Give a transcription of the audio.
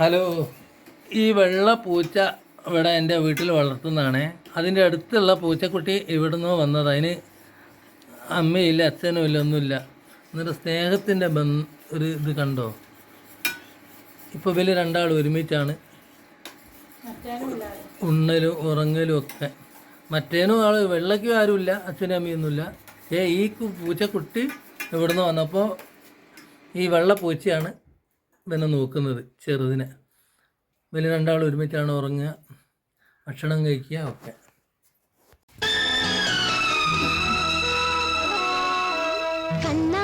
Hello. ഈ വെള്ള പൂച്ച ഇവിടെ എന്റെ വീട്ടിൽ വളർത്തുന്നതാണേ. അതിന്റെ അടുത്തുള്ള പൂച്ചക്കുട്ടി ഇവിടുന്ന് വന്നത്. അതിന് അമ്മയില്ല അച്ഛനും ഇല്ല ഒന്നുമില്ല. എന്നിട്ട് സ്നേഹത്തിന്റെ ബന്ധ ഒരു ഇത് കണ്ടോ? ഇപ്പോൾ ഇവർ രണ്ടാളും ഒരുമിച്ചാണ്. ഉണ്ണലും ഉറങ്ങലും ഒക്കെ. മറ്റേനും ആൾ വെള്ളയ്ക്കും ആരുമില്ല അച്ഛനും അമ്മയൊന്നുമില്ല ഏ ഈ പൂച്ചക്കുട്ടി ഇവിടുന്ന് വന്നപ്പോൾ ഈ വെള്ള പൂച്ചയാണ് ഇവനെ നോക്കുന്നത് ചെറുതിനെ. വലിയ രണ്ടാൾ ഒരുമിച്ചാണ് ഉറങ്ങുക ഭക്ഷണം കഴിക്കുക ഒക്കെ. കണ്ണാന്തുമ്പി